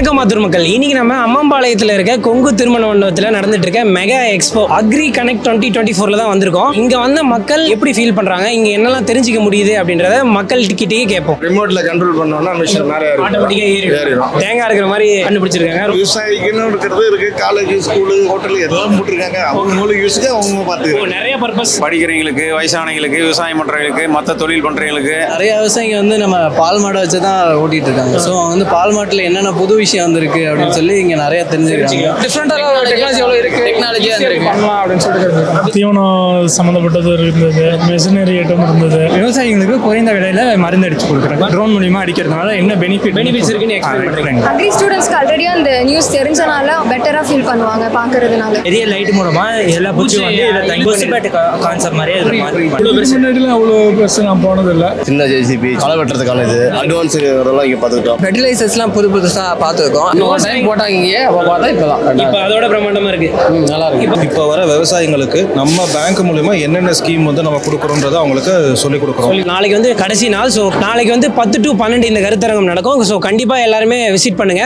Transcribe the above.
வணக்கம் மாத்தூர் மக்கள். இன்னைக்கு நம்ம அம்மம்பாளையத்தில் இருக்க கொங்கு திருமண மண்டபத்தில் நடந்துட்டு இருக்க mega expo agri connect twenty twenty ஃபோர்ல தான் வந்திருக்கோம். இங்க வந்த மக்கள் எப்படி ஃபீல் பண்றாங்க? இங்க என்னெல்லாம் தெரிஞ்சுக்க முடியுது அப்படின்றத மக்கள் கிட்டே கேட்போம் ரிமோட்ல கண்ட்ரோல் பண்ணோம்னா மிஷின் மேலே ஆட்டோமேட்டிக்கா ஏறி ஏறிடும். தேங்காய் இருக்கிற மாதிரி கண்டுபிடிச்சிருக்காங்க. விவசாயிக்குன்னு இருக்கிறது இருக்கு. காலேஜ் ஸ்கூலு ஹோட்டல் எல்லாம் போட்டிருக்காங்க. அவங்க மூலிகை யூஸுக்கு அவங்க பார்த்துக்கிறாங்க நிறைய பர்பஸ் படிக்கிறவங்களுக்கு வயசானவங்களுக்கு விவசாயம் பண்ணுறவங்களுக்கு மற்ற தொழில் பண்ணுறவங்களுக்கு நிறைய விவசாயிங்க வந்து நம்ம பால் மாடை வச்சு தான் ஓட்டிட்டு இருக்காங்க. ஸோ வந்து பால் மாட்டில் என்னென்ன புது விஷயம் வந்திருக்கு அப்படின்னு சொல்லி இங்கே நிறைய தெரிஞ்சுக்கிறாங்க. டிஃப்ரெண்டாக டெக்னாலஜி எவ்வளோ இருக்கு? டெக்னாலஜி பண்ணலாம் அப்படின்னு சொல்லிட்டு தீவனம் சம்மந்தப்பட்டது இருந்தது மெஷினரி ஐட்டம் இருந்தது. விவசாயிகளுக்கு குறைந்த விலையில மருந்து அடிச்சு கொடுக்குறாங்க. ட்ரோன் மூலியமா அடிக்கிறதுனால என்ன பெனிஃபிட் பெனிஃபிட்ஸ் இருக்குன்னு எக்ஸ்பிளைன் பண்றீங்க. அக்ரி ஸ்டூடெண்ட்ஸ்க்கு ஆல்ரெடி அந்த நியூஸ் தெரிஞ்சனால பெட்டராக ஃபீல் பண்ணுவாங்க பார்க்கறதுனால பெரிய லைட் மூலமா எல்லா பூச்சியும் வந்து இதில் தங்கி கான்செப்ட் மாதிரியே இதில் அவ்வளோ பெருசு நான் போனதில்லை. சின்ன ஜேசிபி களை வெட்டுறதுக்கான இது அட்வான்ஸ் இதெல்லாம் இங்கே பார்த்துக்கிட்டோம். ஃபெர்டிலைசர்ஸ்லாம் புது புதுசாக பார்த்துருக்கோம். ஒரு டைம் போட்டாங்க இங்கே அப்போ பார்த்தா இப்போ அதோட பிரம்மாண்டமா இருக்கு. நல்லா இருக்கு. இப்போ வர விவசாயிங்களுக்கு நம்ம பேங்க் மூலியமா என்னென்ன ஸ்கீம் வந்து நம்ம கொடுக்குறோன்றதை அவங்களுக்கு சொல்லிக் கொடுக்குறோம். சொல்லி நாளைக்கு வந்து கடைசி நாள் ஸோ நாளைக்கு வந்து பத்து டு பன்னெண்டு இந்த கருத்தரங்கம் நடக்கும். ஸோ கண்டிப்பாக எல்லாருமே விசிட் பண்ணுங்க.